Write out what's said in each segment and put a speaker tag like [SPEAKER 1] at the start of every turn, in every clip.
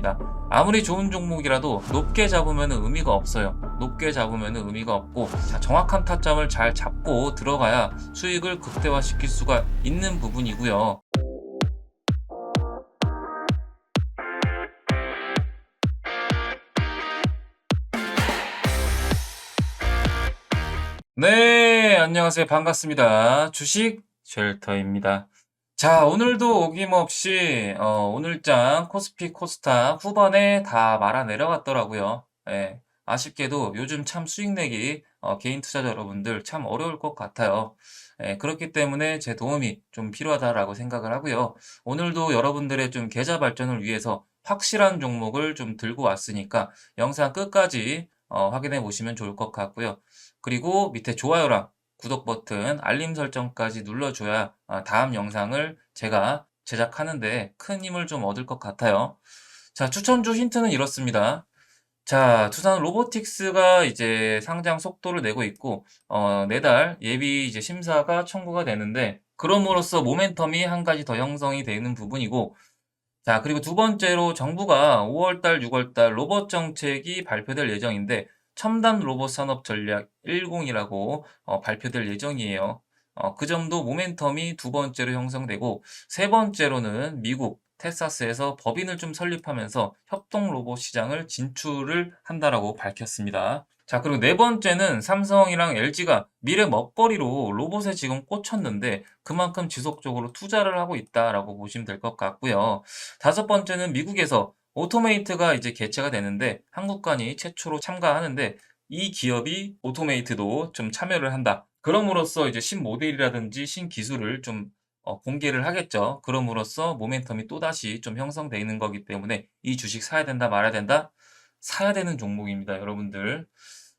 [SPEAKER 1] 있습니다. 아무리 좋은 종목이라도 높게 잡으면 의미가 없어요. 높게 잡으면 의미가 없고 자, 정확한 타점을 잘 잡고 들어가야 수익을 극대화시킬 수가 있는 부분이고요. 네, 안녕하세요. 반갑습니다. 주식 쉘터입니다. 자, 오늘도 어김없이 어, 오늘장 코스피 코스닥 후반에 다 말아 내려갔더라고요. 예, 아쉽게도 요즘 참 수익 내기 어, 개인 투자자 여러분들 참 어려울 것 같아요. 예, 그렇기 때문에 제 도움이 좀 필요하다라고 생각을 하고요. 오늘도 여러분들의 좀 계좌 발전을 위해서 확실한 종목을 좀 들고 왔으니까 영상 끝까지 어, 확인해 보시면 좋을 것 같고요. 그리고 밑에 좋아요랑 구독 버튼, 알림 설정까지 눌러줘야 아, 다음 영상을 제가 제작하는데 큰 힘을 좀 얻을 것 같아요. 자, 추천주 힌트는 이렇습니다. 자, 두산 로보틱스가 이제 상장 속도를 내고 있고, 어, 내달 예비 이제 심사가 청구가 되는데, 그럼으로써 모멘텀이 한 가지 더 형성이 되는 부분이고, 자, 그리고 두 번째로 정부가 5월달, 6월달 로봇 정책이 발표될 예정인데, 첨단 로봇 산업 전략 10이라고 어, 발표될 예정이에요. 어, 그 점도 모멘텀이 두 번째로 형성되고, 세 번째로는 미국, 텍사스에서 법인을 좀 설립하면서 협동 로봇 시장을 진출을 한다라고 밝혔습니다. 자, 그리고 네 번째는 삼성이랑 LG가 미래 먹거리로 로봇에 지금 꽂혔는데 그만큼 지속적으로 투자를 하고 있다라고 보시면 될 것 같고요. 다섯 번째는 미국에서 오토메이트가 이제 개최가 되는데 한국관이 최초로 참가하는데 이 기업이 오토메이트도 좀 참여를 한다. 그럼으로써 이제 신모델이라든지 신기술을 좀 어, 공개를 하겠죠. 그럼으로써 모멘텀이 또다시 좀 형성되어 있는 거기 때문에 이 주식 사야 된다 말아야 된다? 사야 되는 종목입니다, 여러분들.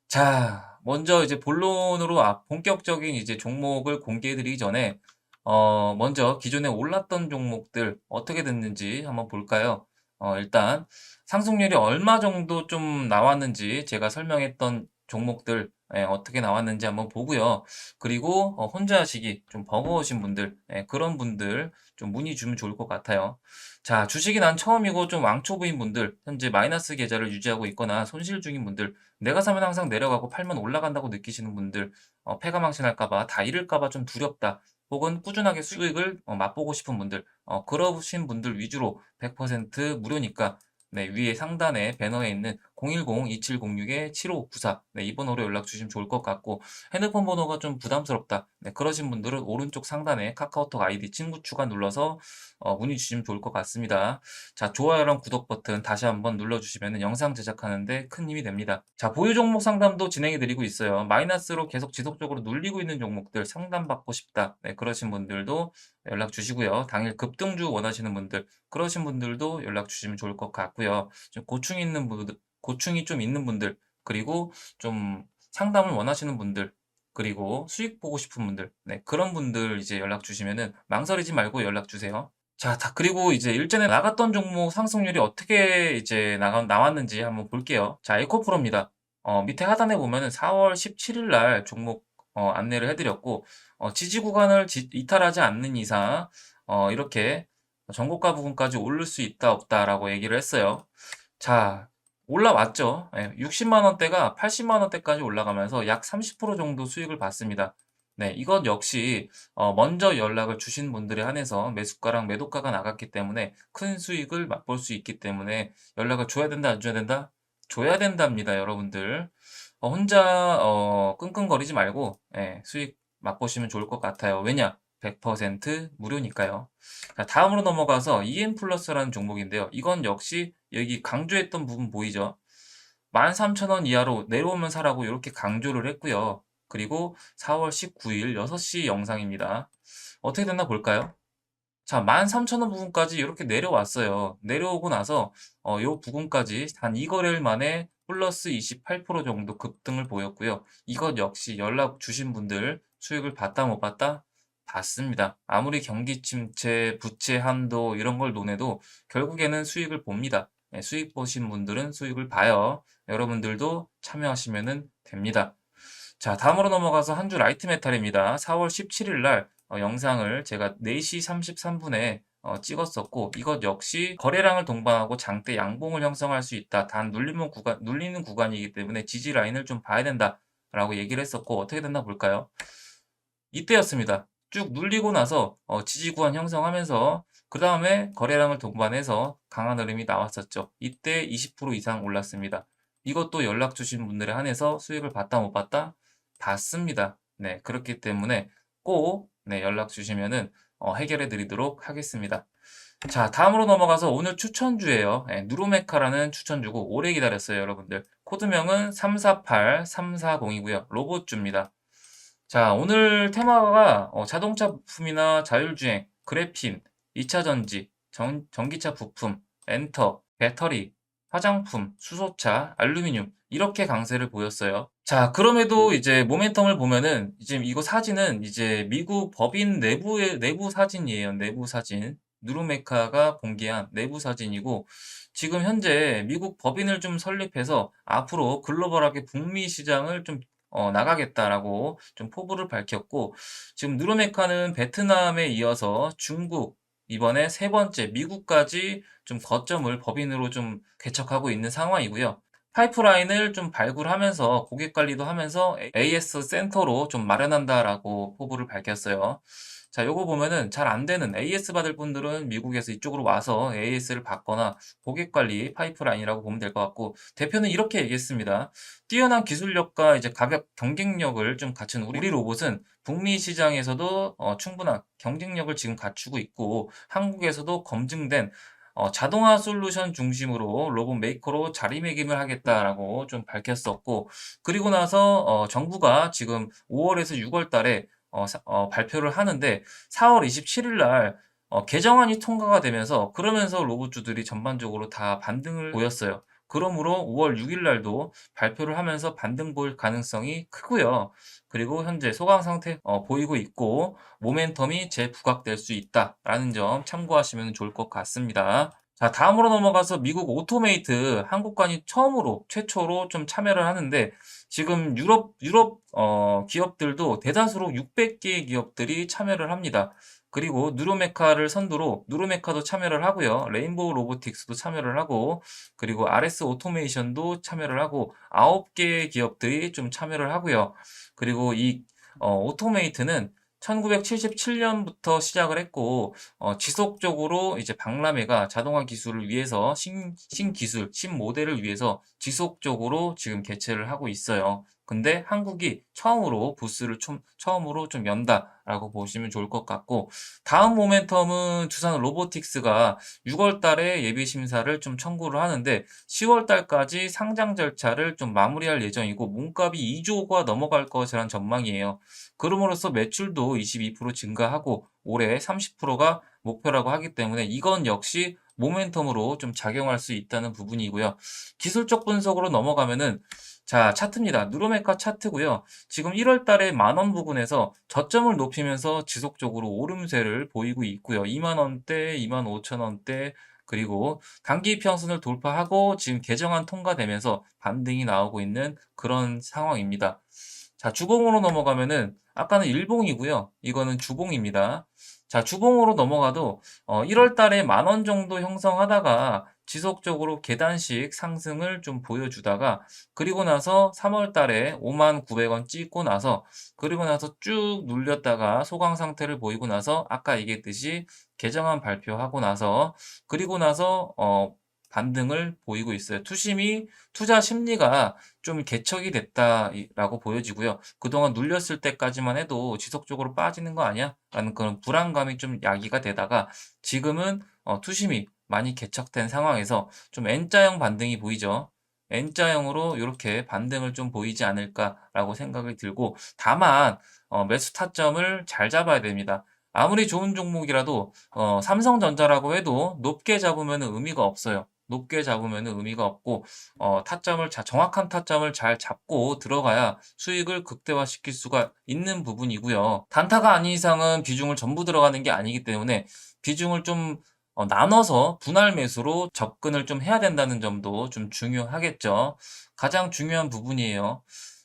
[SPEAKER 1] 자, 먼저 이제 본론으로 아, 본격적인 이제 종목을 공개해 드리기 전에 어, 먼저 기존에 올랐던 종목들 어떻게 됐는지 한번 볼까요? 어, 일단 상승률이 얼마 정도 좀 나왔는지 제가 설명했던 종목들 예, 어떻게 나왔는지 한번 보고요. 그리고 어, 혼자 하시기 좀 버거우신 분들 예, 그런 분들 좀 문의 주면 좋을 것 같아요. 자, 주식이 난 처음이고 좀 왕초보인 분들, 현재 마이너스 계좌를 유지하고 있거나 손실 중인 분들, 내가 사면 항상 내려가고 팔면 올라간다고 느끼시는 분들, 어, 패가망신할까봐 다 잃을까봐 좀 두렵다. 혹은 꾸준하게 수익을 어, 맛보고 싶은 분들, 어, 그러신 분들 위주로 100% 무료니까 네, 위에 상단에 배너에 있는 010-2706-7594 네, 이 번호로 연락 주시면 좋을 것 같고 핸드폰 번호가 좀 부담스럽다. 네, 그러신 분들은 오른쪽 상단에 카카오톡 아이디 친구 추가 눌러서 어, 문의 주시면 좋을 것 같습니다. 자, 좋아요랑 구독 버튼 다시 한번 눌러주시면 영상 제작하는데 큰 힘이 됩니다. 자, 보유 종목 상담도 진행해 드리고 있어요. 마이너스로 계속 지속적으로 눌리고 있는 종목들 상담받고 싶다. 네, 그러신 분들도 연락 주시고요. 당일 급등주 원하시는 분들, 그러신 분들도 연락 주시면 좋을 것 같고요. 좀 고충 있는 분들, 고충이 좀 있는 분들, 그리고 좀 상담을 원하시는 분들, 그리고 수익 보고 싶은 분들, 네, 그런 분들 이제 연락 주시면은 망설이지 말고 연락 주세요. 자, 다 그리고 이제 일전에 나갔던 종목 상승률이 어떻게 이제 나가, 나왔는지 한번 볼게요. 자, 에코프로입니다. 어, 밑에 하단에 보면은 4월 17일 날 종목 어, 안내를 해드렸고, 어, 지지 구간을 지- 이탈하지 않는 이상, 어, 이렇게 전고가 부분까지 오를 수 있다, 없다라고 얘기를 했어요. 자, 올라왔죠. 예, 60만 원대가 80만 원대까지 올라가면서 약 30% 정도 수익을 봤습니다. 네, 이것 역시 어, 먼저 연락을 주신 분들에 한해서 매수가랑 매도가가 나갔기 때문에 큰 수익을 맛볼 수 있기 때문에 연락을 줘야 된다, 안 줘야 된다? 줘야 된답니다, 여러분들. 어, 혼자 어, 끙끙거리지 말고 예, 수익 맛보시면 좋을 것 같아요. 왜냐? 100% 무료니까요. 자, 다음으로 넘어가서 EM 플러스라는 종목인데요. 이건 역시 여기 강조했던 부분 보이죠? 13,000원 이하로 내려오면 사라고 이렇게 강조를 했고요. 그리고 4월 19일 6시 영상입니다. 어떻게 됐나 볼까요? 자, 13,000원 부분까지 이렇게 내려왔어요. 내려오고 나서 어, 요 부분까지 단 2거래일 만에 플러스 28% 정도 급등을 보였고요. 이것 역시 연락 주신 분들 수익을 봤다 못 봤다? 봤습니다. 아무리 경기 침체, 부채 한도 이런 걸 논해도 결국에는 수익을 봅니다. 네, 수익 보신 분들은 수익을 봐요. 여러분들도 참여하시면 됩니다. 자, 다음으로 넘어가서 한 주 라이트 메탈입니다. 4월 17일 날 어, 영상을 제가 4시 33분에 어, 찍었었고 이것 역시 거래량을 동반하고 장대 양봉을 형성할 수 있다. 단 눌리는 구간 눌리는 구간이기 때문에 지지 라인을 좀 봐야 된다 라고 얘기를 했었고 어떻게 됐나 볼까요? 이때였습니다. 쭉 눌리고 나서 어, 지지 구간 형성하면서 그 다음에 거래량을 동반해서 강한 흐름이 나왔었죠. 이때 20% 이상 올랐습니다. 이것도 연락 주신 분들에 한해서 수익을 봤다 못 봤다? 봤습니다. 네, 그렇기 때문에 꼭 네, 연락 주시면은 어, 해결해 드리도록 하겠습니다. 자, 다음으로 넘어가서 오늘 추천주예요. 네, 누르메카라는 추천주고 오래 기다렸어요, 여러분들. 코드명은 348, 340이고요. 로봇주입니다. 자, 오늘 테마가 어, 자동차 부품이나 자율주행, 그래핀, 2차 전지, 전, 전기차 부품, 엔터, 배터리, 화장품, 수소차, 알루미늄 이렇게 강세를 보였어요. 자, 그럼에도 이제 모멘텀을 보면은 지금 이거 사진은 이제 미국 법인 내부의 내부 사진이에요. 내부 사진. 누르메카가 공개한 내부 사진이고 지금 현재 미국 법인을 좀 설립해서 앞으로 글로벌하게 북미 시장을 좀 어, 나가겠다라고 좀 포부를 밝혔고 지금 누르메카는 베트남에 이어서 중국 이번에 세 번째 미국까지 좀 거점을 법인으로 좀 개척하고 있는 상황이고요. 파이프라인을 좀 발굴하면서 고객 관리도 하면서 AS 센터로 좀 마련한다라고 포부를 밝혔어요. 자, 요거 보면은 잘 안 되는 AS 받을 분들은 미국에서 이쪽으로 와서 AS를 받거나 고객 관리 파이프라인이라고 보면 될 것 같고 대표는 이렇게 얘기했습니다. 뛰어난 기술력과 이제 가격 경쟁력을 좀 갖춘 우리 로봇은 북미 시장에서도 어, 충분한 경쟁력을 지금 갖추고 있고 한국에서도 검증된 어, 자동화 솔루션 중심으로 로봇 메이커로 자리매김을 하겠다라고 좀 밝혔었고 그리고 나서 어, 정부가 지금 5월에서 6월 달에 어, 사- 어, 발표를 하는데 4월 27일 날 어, 개정안이 통과가 되면서 그러면서 로봇주들이 전반적으로 다 반등을 보였어요. 그러므로 5월 6일 날도 발표를 하면서 반등 보일 가능성이 크고요. 그리고 현재 소강 상태 어, 보이고 있고 모멘텀이 재부각될 수 있다라는 점 참고하시면 좋을 것 같습니다. 자, 다음으로 넘어가서 미국 오토메이트 한국관이 처음으로 최초로 좀 참여를 하는데 지금 유럽 유럽 어, 기업들도 대다수로 600개의 기업들이 참여를 합니다. 그리고 누르메카를 선두로 누르메카도 참여를 하고요. 레인보우 로보틱스도 참여를 하고 그리고 RS 오토메이션도 참여를 하고 9개의 기업들이 좀 참여를 하고요. 그리고 이 어, 오토메이트는 1977년부터 시작을 했고 어, 지속적으로 이제 박람회가 자동화 기술을 위해서 신, 신기술, 신모델을 위해서 지속적으로 지금 개최를 하고 있어요. 근데 한국이 처음으로 부스를 좀, 처음으로 좀 연다라고 보시면 좋을 것 같고 다음 모멘텀은 두산 로보틱스가 6월 달에 예비 심사를 좀 청구를 하는데 10월 달까지 상장 절차를 좀 마무리할 예정이고 몸값이 2조가 넘어갈 것이라는 전망이에요. 그럼으로써 매출도 22% 증가하고 올해 30%가 목표라고 하기 때문에 이건 역시 모멘텀으로 좀 작용할 수 있다는 부분이고요. 기술적 분석으로 넘어가면은 자, 차트입니다. 누르메카 차트고요. 지금 1월 달에 만원 부근에서 저점을 높이면서 지속적으로 오름세를 보이고 있고요. 2만 원대, 2만 5천 원대, 그리고 단기 평선을 돌파하고 지금 개정안 통과되면서 반등이 나오고 있는 그런 상황입니다. 자, 주봉으로 넘어가면은 아까는 일봉이고요. 이거는 주봉입니다. 자, 주봉으로 넘어가도 어, 1월 달에 만 원 정도 형성하다가 지속적으로 계단식 상승을 좀 보여주다가 그리고 나서 3월 달에 5만 900원 찍고 나서 그리고 나서 쭉 눌렸다가 소강 상태를 보이고 나서 아까 얘기했듯이 개정안 발표하고 나서 그리고 나서 어, 반등을 보이고 있어요. 투심이 투자 심리가 좀 개척이 됐다라고 보여지고요. 그동안 눌렸을 때까지만 해도 지속적으로 빠지는 거 아니야? 라는 그런 불안감이 좀 야기가 되다가 지금은 어, 투심이 많이 개척된 상황에서 좀 N자형 반등이 보이죠. N자형으로 이렇게 반등을 좀 보이지 않을까라고 생각이 들고 다만 어, 매수 타점을 잘 잡아야 됩니다. 아무리 좋은 종목이라도 어, 삼성전자라고 해도 높게 잡으면 의미가 없어요. 높게 잡으면 의미가 없고 어, 타점을 자, 정확한 타점을 잘 잡고 들어가야 수익을 극대화시킬 수가 있는 부분이고요. 단타가 아닌 이상은 비중을 전부 들어가는 게 아니기 때문에 비중을 좀 어, 나눠서 분할 매수로 접근을 좀 해야 된다는 점도 좀 중요하겠죠. 가장 중요한 부분이에요.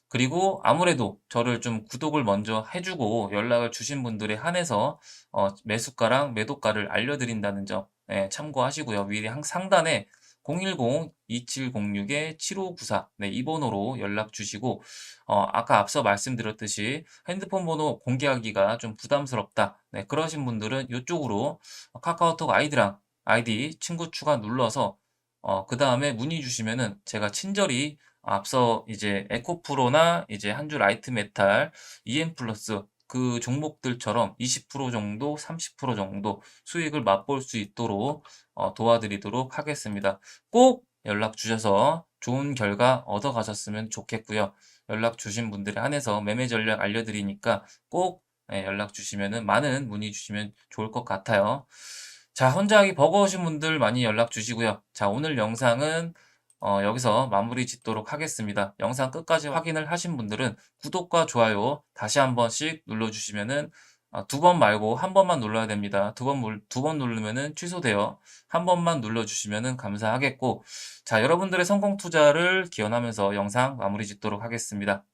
[SPEAKER 1] 그리고 아무래도 저를 좀 구독을 먼저 해 주고 연락을 주신 분들에 한해서 어 매수가랑 매도가를 알려드린다는 점 예 참고하시고요. 항 상단에 010-2706-7594 네 이 번호로 연락 주시고 어 아까 앞서 말씀드렸듯이 핸드폰 번호 공개하기가 좀 부담스럽다. 네 그러신 분들은 요쪽으로 카카오톡 아이디랑 아이디 친구 추가 눌러서 어 그 다음에 문의 주시면은 제가 친절히 앞서 이제 에코프로나 이제 한줄 라이트 메탈, EM 플러스 그 종목들처럼 20% 정도, 30% 정도 수익을 맛볼 수 있도록 어 도와드리도록 하겠습니다. 꼭 연락 주셔서 좋은 결과 얻어 가셨으면 좋겠고요. 연락 주신 분들에 한해서 매매 전략 알려드리니까 꼭예 연락 주시면은 많은 문의 주시면 좋을 것 같아요. 자 혼자 하기 버거우신 분들 많이 연락 주시고요. 자 오늘 영상은 어 여기서 마무리 짓도록 하겠습니다. 영상 끝까지 확인을 하신 분들은 구독과 좋아요 다시 한 번씩 눌러 주시면은 아 2번 말고 1 번만 눌러야 됩니다. 2번 물 2번 누르면은 취소돼요. 1 번만 눌러 주시면은 감사하겠고 자 여러분들의 성공 투자를 기원하면서 영상 마무리 짓도록 하겠습니다.